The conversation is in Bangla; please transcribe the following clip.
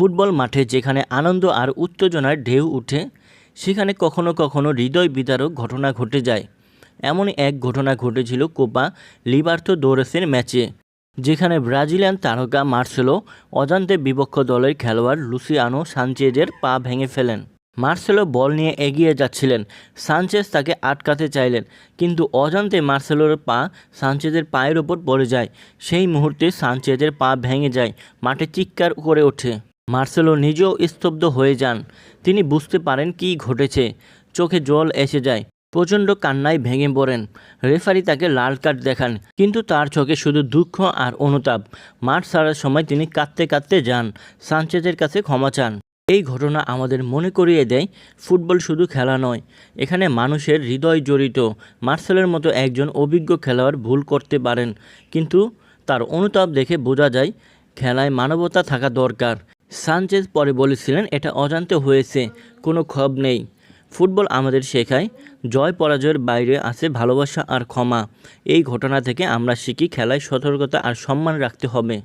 ফুটবল মাঠে যেখানে আনন্দ আর উত্তেজনার ঢেউ উঠে, সেখানে কখনো কখনো হৃদয় বিদারক ঘটনা ঘটে যায়। এমনই এক ঘটনা ঘটেছিল কোপা লিবার্তো দোরেসের ম্যাচে, যেখানে ব্রাজিলিয়ান তারকা মার্সেলো অজান্তে বিপক্ষ দলের খেলোয়াড় লুসিয়ানো সানচেজের পা ভেঙে ফেলেন। মার্সেলো বল নিয়ে এগিয়ে যাচ্ছিলেন, সানচেজ তাকে আটকাতে চাইলেন, কিন্তু অজান্তে মার্সেলোর পা সানচেজের পায়ের ওপর পড়ে যায়। সেই মুহূর্তে সানচেজের পা ভেঙে যায়, মাঠে চিৎকার করে ওঠে। মার্সেলো নিজেও স্তব্ধ হয়ে যান। তিনি বুঝতে পারেন কী ঘটেছে। চোখে জল এসে যায়। প্রচণ্ড কান্নায় ভেঙে পড়েন। রেফারি তাকে লাল কার্ড দেখান, কিন্তু তার চোখে শুধু দুঃখ আর অনুতাপ। মাঠ ছাড়ার সময় তিনি কাঁদতে কাঁদতে যান। সানচেজের কাছে ক্ষমা চান। এই ঘটনা আমাদের মনে করিয়ে দেয়, ফুটবল শুধু খেলা নয়, এখানে মানুষের হৃদয় জড়িত। মার্সেলের মতো একজন অভিজ্ঞ খেলোয়াড় ভুল করতে পারেন, কিন্তু তার অনুতাপ দেখে বোঝা যায়, খেলায় মানবতা থাকা দরকার। সানচেজ পরে বলেছিলেন, এটা অজান্তে হয়েছে, কোনো ক্ষোভ নেই। ফুটবল আমাদের শেখায়, জয় পরাজয়ের বাইরে আছে ভালোবাসা আর ক্ষমা। এই ঘটনা থেকে আমরা শিখি, খেলায় সতর্কতা আর সম্মান রাখতে হবে।